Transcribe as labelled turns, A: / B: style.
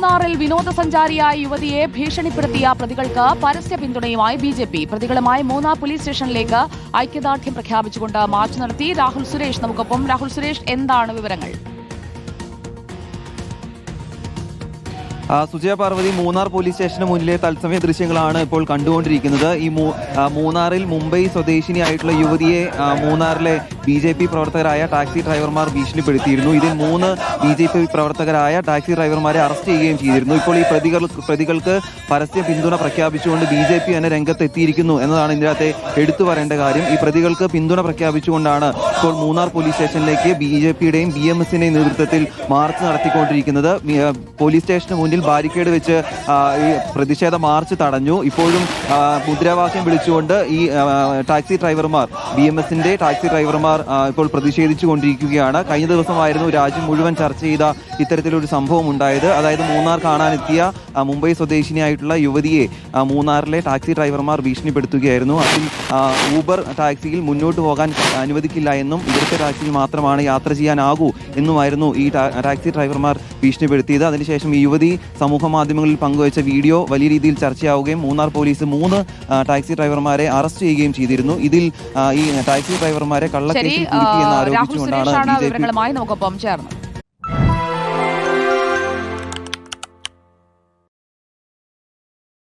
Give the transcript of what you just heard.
A: മൂന്നാറിൽ വിനോദസഞ്ചാരിയായ യുവതിയെ ഭീഷണിപ്പെടുത്തിയ പ്രതികൾക്ക് പരസ്യ പിന്തുണയുമായി ബി ജെ പി. പ്രതികളുമായി മൂന്നാർ പോലീസ് സ്റ്റേഷനിലേക്ക് ഐക്യദാർഢ്യം പ്രഖ്യാപിച്ചുകൊണ്ട് മാർച്ച് നടത്തി രാഹുൽ സുരേഷ്. നമുക്കൊപ്പം രാഹുൽ സുരേഷ് എന്താണ് വിവരങ്ങൾ?
B: സുജയ പാർവതി മൂന്നാർ പോലീസ് സ്റ്റേഷന് മുന്നിലെ തത്സമയ ദൃശ്യങ്ങളാണ് ഇപ്പോൾ കണ്ടുകൊണ്ടിരിക്കുന്നത്. ഈ മൂന്നാറിൽ മുംബൈ സ്വദേശിനിയായിട്ടുള്ള യുവതിയെ മൂന്നാറിലെ ബി ജെ പി പ്രവർത്തകരായ ടാക്സി ഡ്രൈവർമാർ ഭീഷണിപ്പെടുത്തിയിരുന്നു. ഇതിൽ മൂന്ന് ബി ജെ പി പ്രവർത്തകരായ ടാക്സി ഡ്രൈവർമാരെ അറസ്റ്റ് ചെയ്യുകയും ചെയ്തിരുന്നു. ഇപ്പോൾ ഈ പ്രതികൾ പ്രതികൾക്ക് പരസ്യ പിന്തുണ പ്രഖ്യാപിച്ചുകൊണ്ട് ബി ജെ പി തന്നെ രംഗത്തെത്തിയിരിക്കുന്നു എന്നതാണ് ഇതിനകത്തെ എടുത്തു പറയേണ്ട കാര്യം. ഈ പ്രതികൾക്ക് പിന്തുണ പ്രഖ്യാപിച്ചുകൊണ്ടാണ് ഇപ്പോൾ മൂന്നാർ പോലീസ് സ്റ്റേഷനിലേക്ക് ബി ജെ പിയുടെയും ബി എം എസിന്റെയും നേതൃത്വത്തിൽ മാർച്ച് നടത്തിക്കൊണ്ടിരിക്കുന്നത്. പോലീസ് സ്റ്റേഷന് മുന്നിൽ ബാരിക്കേഡ് വെച്ച് ഈ പ്രതിഷേധ മാർച്ച് തടഞ്ഞു. ഇപ്പോഴും മുദ്രാവാക്യം വിളിച്ചുകൊണ്ട് ഈ ടാക്സി ഡ്രൈവർമാർ ബി എം എസിന്റെ ടാക്സി ഡ്രൈവർമാർ ഇപ്പോൾ പ്രതിഷേധിച്ചു കൊണ്ടിരിക്കുകയാണ് കഴിഞ്ഞ ദിവസമായിരുന്നു രാജ്യം മുഴുവൻ ചർച്ച ചെയ്ത ഇത്തരത്തിലൊരു സംഭവം ഉണ്ടായത്. അതായത് മൂന്നാർ കാണാനെത്തിയ മുംബൈ സ്വദേശിനിയായിട്ടുള്ള യുവതിയെ മൂന്നാറിലെ ടാക്സി ഡ്രൈവർമാർ ഭീഷണിപ്പെടുത്തുകയായിരുന്നു. അതിൽ ഊബർ ടാക്സിയിൽ മുന്നോട്ട് പോകാൻ അനുവദിക്കില്ല എന്നും ഇവിടുത്തെ ടാക്സിയിൽ മാത്രമാണ് യാത്ര ചെയ്യാനാകൂ എന്നുമായിരുന്നു ഈ ടാക്സി ഡ്രൈവർമാർ ഭീഷണിപ്പെടുത്തിയത്. അതിനുശേഷം ഈ യുവതി സമൂഹ മാധ്യമങ്ങളിൽ പങ്കുവച്ച വീഡിയോ വലിയ രീതിയിൽ ചർച്ചയാവുകയും മൂന്നാർ പോലീസ് മൂന്ന് ടാക്സി ഡ്രൈവർമാരെ അറസ്റ്റ് ചെയ്യുകയും ചെയ്തിരുന്നു. ഇതിൽ ഈ ടാക്സി ഡ്രൈവർമാരെ കള്ളക്കേസിൽ
A: ആ,
B: കുടുക്കി എന്ന്
A: രാഹുൽ
B: ആരോപിച്ചുകൊണ്ടാണ് ബി ജെ പി